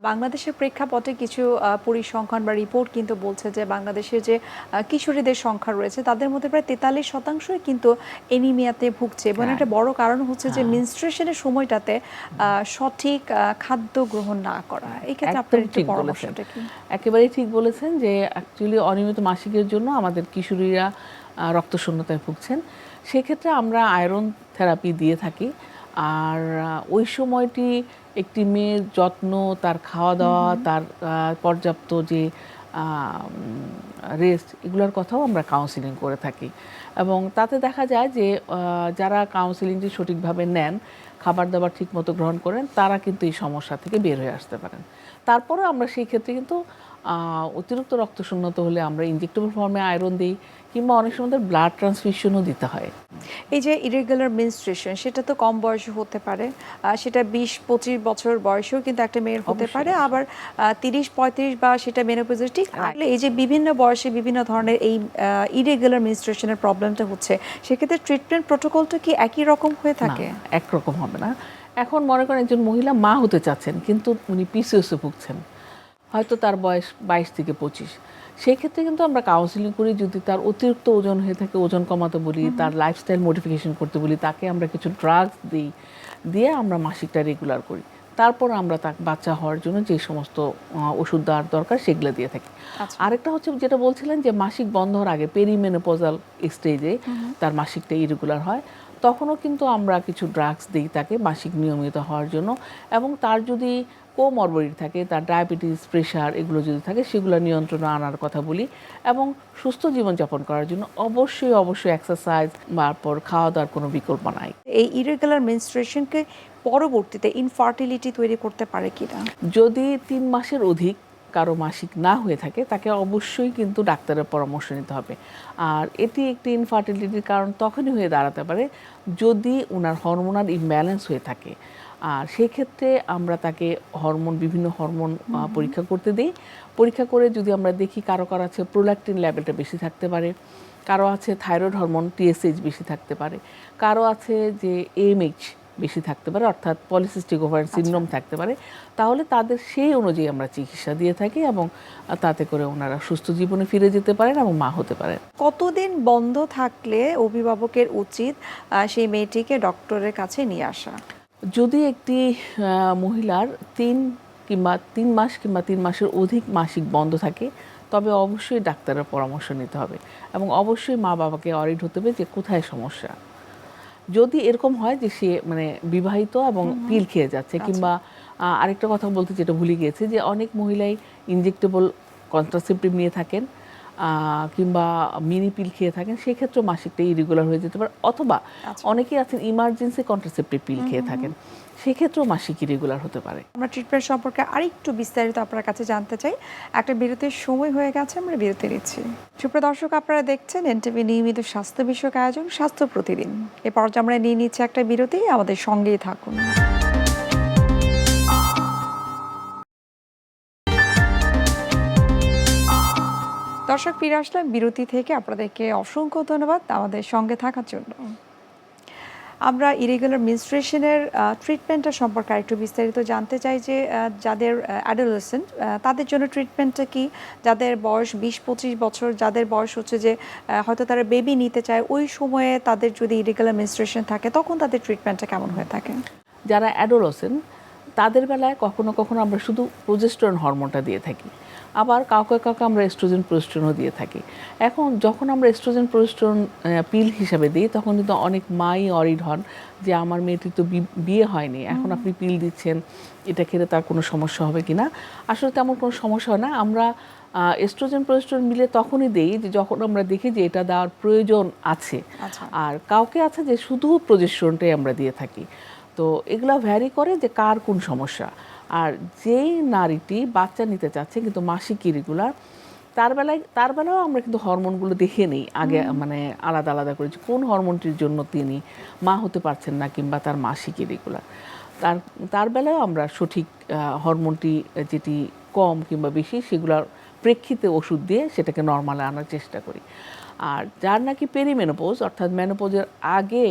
বাংলাদেশের প্রেক্ষাপটে কিছু পরিসংখ্যান বা রিপোর্ট কিন্তু বলছে যে বাংলাদেশের যে কিশোরীদের সংখ্যা রয়েছে তাদের মধ্যে প্রায় তেতাল্লিশ শতাংশই কিন্তু এনিমিয়াতে ভুগছে। এবং হ্যাঁ। একটা বড় কারণ হচ্ছে যে মিনস্ট্রেশনের সময়টাতে আহ, সঠিক খাদ্য গ্রহণ না করা। এই ক্ষেত্রে আপনার একটু পরামর্শটা কি? একেবারেই ঠিক বলেছেন যে অ্যাকচুয়ালি অনিয়মিত মাসিকের জন্য আমাদের কিশোরীরা রক্তশূন্যতায় ভুগছেন। সেক্ষেত্রে আমরা আয়রন থেরাপি দিয়ে থাকি। আর ওই সময়টি একটি মেয়ের যত্ন তার খাওয়া দাওয়া তার পর্যাপ্ত যে রেস্ট এগুলোর কথাও আমরা কাউন্সিলিং করে থাকি। এবং তাতে দেখা যায় যে যারা কাউন্সিলিংটি সঠিকভাবে নেন খাবার দাবার ঠিকমতো গ্রহণ করেন তারা কিন্তু এই সমস্যা থেকে বের হয়ে আসতে পারেন। তারপরে আমরা সেই ক্ষেত্রে কিন্তু অতিরিক্ত রক্তশূন্যত হলে আমরা ইনজেক্টেবল ফর্মে আয়রন দিই কিংবা অনেক সময় ব্লাড ট্রান্সফিউশনও দিতে হয়। এই যে ইরেগুলার মিনস্ট্রেশন সেটা তো কম বয়সে হতে পারে। সেটা বিশ পঁচিশ বছর বয়সেও কিন্তু একটা মেয়ের হতে পারে। আবার তিরিশ পঁয়ত্রিশ বা সেটা মেনোপজে ঠিক থাকলে এই যে বিভিন্ন বয়সে বিভিন্ন ধরনের এই ইরেগুলার মিনস্ট্রেশনের প্রবলেমটা হচ্ছে সেক্ষেত্রে ট্রিটমেন্ট প্রোটোকলটা কি একই রকম হয়ে থাকে? একরকম হবে না। এখন মনে করেন একজন মহিলা মা হতে চাচ্ছেন কিন্তু উনি পিসিওসে ভুগছেন। হয়তো তার বয়স বাইশ থেকে পঁচিশ। সেই ক্ষেত্রে কিন্তু আমরা কাউন্সিলিং করি যদি তার অতিরিক্ত ওজন হয়ে থাকে ওজন কমাতে বলি তার লাইফস্টাইল মডিফিকেশন করতে বলি তাকে আমরা কিছু ড্রাগস দিই দিয়ে আমরা মাসিকটা রেগুলার করি। তারপর আমরা তাকে বাচ্চা হওয়ার জন্য যে সমস্ত ওষুধ দেওয়ার দরকার সেগুলো দিয়ে থাকি। আচ্ছা। আরেকটা হচ্ছে যেটা বলছিলেন যে মাসিক বন্ধ হওয়ার আগে পেরিমেনোপজাল স্টেজে তার মাসিকটা ইরেগুলার হয়। তখনও কিন্তু আমরা কিছু ড্রাগস দিই তাকে মাসিক নিয়মিত হওয়ার জন্য এবং তার যদি কোমরবরিটি থাকে তার ডায়াবেটিস প্রেশার এগুলো যদি থাকে সেগুলো নিয়ন্ত্রণে আনার কথা বলি এবং সুস্থ জীবনযাপন করার জন্য অবশ্যই অবশ্যই এক্সারসাইজ তারপর খাওয়া দাওয়ার কোনো বিকল্প নাই। এই ইরেগুলার মেনস্ট্রেশনকে পরবর্তীতে ইনফার্টিলিটি তৈরি করতে পারে কিনা? যদি তিন মাসের অধিক কারও মাসিক না হয়ে থাকে তাকে অবশ্যই কিন্তু ডাক্তারের পরামর্শ নিতে হবে। আর এটি একটি ইনফার্টিলিটির কারণ তখনই হয়ে দাঁড়াতে পারে যদি ওনার হরমোনাল ইমব্যালেন্স হয়ে থাকে। আর সেই ক্ষেত্রে আমরা তাকে হরমোন বিভিন্ন হরমোন পরীক্ষা করতে দিই। পরীক্ষা করে যদি আমরা দেখি কারও কারও আছে প্রোল্যাক্টিন লেভেলটা বেশি থাকতে পারে কারও আছে থাইরয়েড হরমোন টিএসএইচ বেশি থাকতে পারে কারও আছে যে এমএইচ বেশি থাকতে পারে অর্থাৎ পলিসিস্টিক ওভার সিন্ড্রোম থাকতে পারে তাহলে তাদের সেই অনুযায়ী আমরা চিকিৎসা দিয়ে থাকি এবং তাতে করে ওনারা সুস্থ জীবনে ফিরে যেতে পারেন এবং মা হতে পারেন। কতদিন বন্ধ থাকলে অভিভাবকের উচিত সেই মেয়েটিকে ডক্টরের কাছে নিয়ে আসা? যদি একটি মহিলার তিন কিংবা তিন মাস কিংবা তিন মাসের অধিক মাসিক বন্ধ থাকে তবে অবশ্যই ডাক্তারের পরামর্শ নিতে হবে এবং অবশ্যই মা বাবাকে অরিড হতে হবে যে কোথায় সমস্যা। যদি এরকম হয় যে সে মানে বিবাহিত এবং পিল খেয়ে যাচ্ছে কিংবা আরেকটা কথা বলতে যেটা ভুলে গিয়েছে যে অনেক মহিলাই ইনজেক্টেবল কন্ট্রাসেপটিভ নিয়ে থাকেন। কিংবা মিনি পিল খেয়ে থাকেন সেক্ষেত্রে মাসিকটা ইরেগুলার হয়ে যেতে পারে। অথবা অনেকেই আছেন ইমার্জেন্সি কন্ট্রাসেপটিভ পিল খেয়ে থাকেন। সেক্ষেত্রেও মাসিক ইরেগুলার হতে পারে। আমরা ট্রিটমেন্ট সম্পর্কে আরেকটু বিস্তারিত আপনার কাছে জানতে চাই। একটা বিরতির সময় হয়ে গেছে আমরা বিরতি নিচ্ছি। সুপ্রিয় দর্শক আপনারা দেখছেন এনটিভি নিয়মিত স্বাস্থ্য বিষয়ক আয়োজন স্বাস্থ্য প্রতিদিন। এ পর্যায়ে আমরা নিয়ে নিচ্ছি একটা বিরতি আমাদের সঙ্গেই থাকুন। দর্শক ফিরে আসলাম বিরতি থেকে। আপনাদেরকে অসংখ্য ধন্যবাদ আমাদের সঙ্গে থাকার জন্য। আমরা ইরেগুলার মিনস্ট্রেশনের ট্রিটমেন্টটা সম্পর্কে আরেকটু বিস্তারিত জানতে চাই যে যাদের অ্যাডোলেসেন্ট তাদের জন্য ট্রিটমেন্টটা কি? যাদের বয়স বিশ পঁচিশ বছর, যাদের বয়স হচ্ছে যে হয়তো তারা বেবি নিতে চায়, ওই সময়ে তাদের যদি ইরেগুলার মিনস্ট্রেশন থাকে, তখন তাদের ট্রিটমেন্টটা কেমন হয়ে থাকে? যারা অ্যাডোলসেন তাদের বেলায় কখনো কখনো আমরা শুধু প্রোজেস্ট্রন হরমোনটা দিয়ে থাকি আবার কাউকে কাউকে আমরা এস্ট্রোজেন প্রোজেস্ট্রনও দিয়ে থাকি। এখন যখন আমরা এস্ট্রোজেন প্রোজেস্ট্রন পিল হিসাবে দিই তখন কিন্তু অনেক মাই অরিড হন যে আমার মেয়েটির তো বিয়ে হয়নি এখন আপনি পিল দিচ্ছেন এটা খেলে তার কোনো সমস্যা হবে কি না আসলে তেমন কোনো সমস্যা হয় না। আমরা এস্ট্রোজেন প্রোজেস্ট্রন মিলে তখনই দেই যে যখন আমরা দেখি যে এটা দেওয়ার প্রয়োজন আছে। আচ্ছা। আর কাউকে আছে যে শুধু প্রজেস্ট্রনটাই আমরা দিয়ে থাকি। তো এগুলো ভ্যারি করে যে কার কোন সমস্যা। আর যেই নারীটি বাচ্চা নিতে চাচ্ছে কিন্তু মাসিক ইরেগুলার তার বেলায় তার বেলাও আমরা কিন্তু হরমোনগুলো দেখে নিই। আগে মানে আলাদা আলাদা করেছি কোন হরমোনটির জন্য তিনি মা হতে পারছেন না কিংবা তার মাসিক ইরেগুলার। তার তার বেলায় আমরা সঠিক হরমোনটি যেটি কম কিংবা বেশি সেগুলোর প্রেক্ষিতে ওষুধ দিয়ে সেটাকে নর্মালে আনার চেষ্টা করি। আর যার নাকি পেরিমেনোপোজ অর্থাৎ মেনোপোজের আগে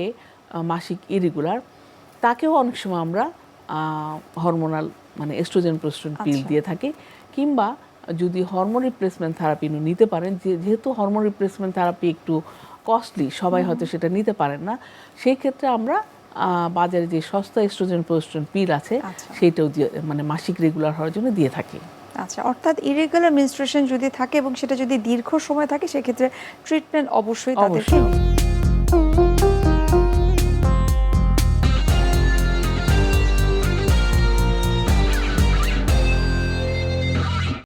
মাসিক ইরেগুলার তাকেও অনেক সময় আমরা হরমোনাল মানে এস্ট্রোজেন প্রোস্ট্রন পিল। দিয়ে থাকি কিংবা যদি হরমোন রিপ্লেসমেন্ট থেরাপি নিতে পারেন যে যেহেতু হরমোন রিপ্লেসমেন্ট থেরাপি একটু কস্টলি সবাই হয়তো সেটা নিতে পারেন না সেই ক্ষেত্রে আমরা বাজারে যে সস্তা এস্ট্রোজেন প্রোস্ট্রন পিল আছে আচ্ছা। সেইটাও দিয়ে মানে মাসিক রেগুলার হওয়ার জন্য দিয়ে থাকি আচ্ছা অর্থাৎ ইরেগুলার মেনস্ট্রুয়েশন যদি থাকে এবং সেটা যদি দীর্ঘ সময় থাকে সেক্ষেত্রে ট্রিটমেন্ট অবশ্যই তাদেরকে অবশ্যই